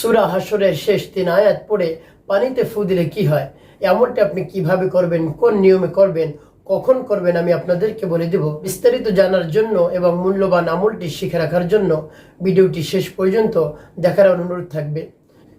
সুরা হাসরের শেষ তিন আয়াত পড়ে পানিতে ফু দিলে কি হয়? এমনটা আপনি কীভাবে করবেন? কোন নিয়মে করবেন? কখন করবেন? আমি আপনাদেরকে বলে দেব। বিস্তারিত জানার জন্য এবং মূল্যবান আমলটি শিখে রাখার জন্য ভিডিওটি শেষ পর্যন্ত দেখার অনুরোধ থাকবে।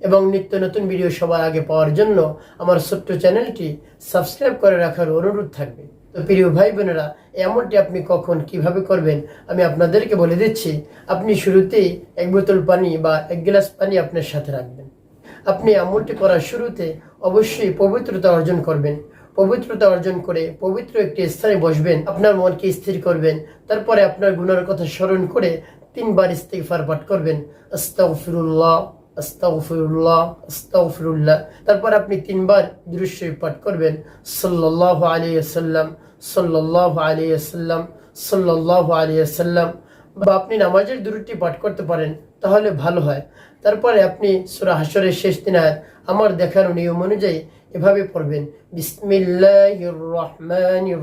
এবং নিত্য নতুন ভিডিও সবার আগে পাওয়ার জন্য আমার ছোট্ট চ্যানেলটি সাবস্ক্রাইব করে রাখার অনুরোধ থাকবে। তো প্রিয় ভাই বোনেরা এমনটি আপনি কখন, কীভাবে করবেন, আমি আপনাদেরকে বলে দিচ্ছি, আপনি শুরুতেই এক বোতল পানি বা এক গ্লাস পানি আপনার সাথে রাখবেন। আপনি আমলটি করার শুরুতে অবশ্যই পবিত্রতা অর্জন করবেন। পবিত্রতা অর্জন করে পবিত্র একটি স্থানে বসবেন, আপনার মনকে স্থির করবেন, তারপরে আপনার গুণার কথা স্মরণ করে তিনবার ইস্তিগফার পাঠ করবেন। আস্তাগফিরুল্লাহ। আস্তাগফিরুল্লাহ তারপর আপনি তিনবার দৃশ্যই পাঠ করবেন। সাল্লাহ আলিয়াল্লাম সাল্লাহ আলিয়াল্লাম সাল্লাহ আলিয়াল্লাম বা আপনি নামাজের দূরটি পাঠ করতে পারেন, তাহলে ভালো হয়। তারপরে আপনি সুরা হাসরের শেষ দিনায় আমার দেখার নিয়ম অনুযায়ী এভাবে পড়বেন। বিসমিল্লাহির রহমানির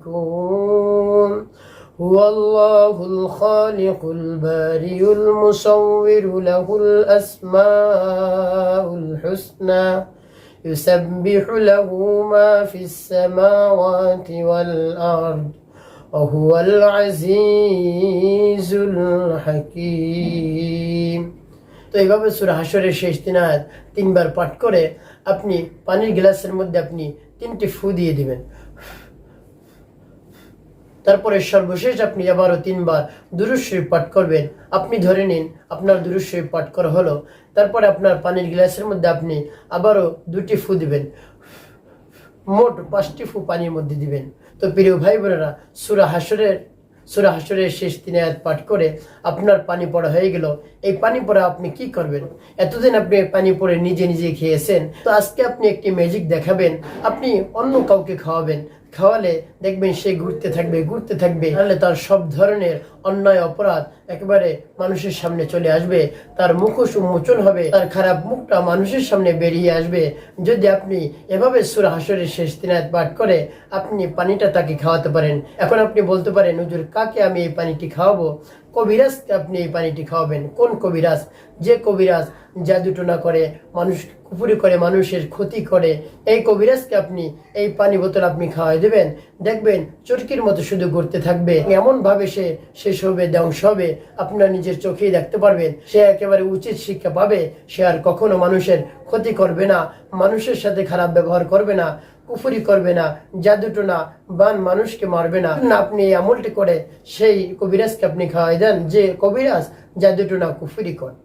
يشركون هو الله الخالق البارئ المصور له الأسماء الحسنى يسبح له ما في السماوات والأرض وهو العزيز الحكيم তো এইভাবে সুরা হাসরের শেষ দিন আয়াত তিনবার পাঠ করে আপনি পানির গ্লাসের মধ্যে আপনি তিনটি ফু দিয়ে দিবেন তারপরে সর্বশেষ আপনি আবারও তিনবার দুরুশরীফ পাঠ করবেন। আপনি ধরে নিন, আপনার দুরুশরীফ পাঠ করা হলো, তারপরে আপনার পানির গ্লাসের মধ্যে আপনি আবারও দুটি ফু দিবেন। মোট পাঁচটি ফু পানির মধ্যে দিবেন। তো প্রিয় ভাই বোনেরা, সুরা হাসরের সুরা হাসরের শেষ দিনে আয়াত পাঠ করে আপনার পানি পড়া হয়ে গেল। এই পানি পড়া আপনি কি করবেন? এতদিন আপনি পানি পড়ে নিজে নিজে খেয়েছেন। তো আজকে আপনি একটি ম্যাজিক দেখাবেন। আপনি অন্য কাউকে খাওয়াবেন। খাওয়ালে দেখবেন সে ঘুরতে থাকবে ঘুরতে থাকবে। তাহলে তার সব ধরনের অন্যায়, অপরাধ একেবারে মানুষের সামনে চলে আসবে। তার মুখোশ উন্মোচন হবে, তার খারাপ মুখটা মানুষের সামনে বেরিয়ে আসবে। যদি আপনি এভাবে সুর হাসরের শেষ দিনায়ত পাঠ করে, আপনি পানিটা তাকে খাওয়াতে পারেন। এখন আপনি বলতে পারেন, হুজুর, কাকে আমি এই পানিটি খাওয়াবো? কবিরাজকে আপনি এই পানিটি খাওয়াবেন। কোন কবিরাজ? যে কবিরাজ জাদুটনা করে, মানুষ কুপুরি করে, মানুষের ক্ষতি করে, এই কবিরাজকে আপনি এই পানি বোতল আপনি খাওয়াই দেবেন। দেখবেন চরকির মতো শুধু ঘুরতে থাকবে। এমন ভাবে সে শেষ হবে, ধ্বংস হবে, আপনার নিজের চোখেই দেখতে পারবেন। সে একেবারে উচিত শিক্ষা পাবে। সে আর কখনো মানুষের ক্ষতি করবে না, মানুষের সাথে খারাপ ব্যবহার করবে না। কুফুরি করবে না জাদুটনা বান মানুষকে মারবে না। আপনি এই আমলটি করে সেই কবিরাজকে আপনি খাওয়াই দেন যে কবিরাজ জাদুটনা কুফুরি করে।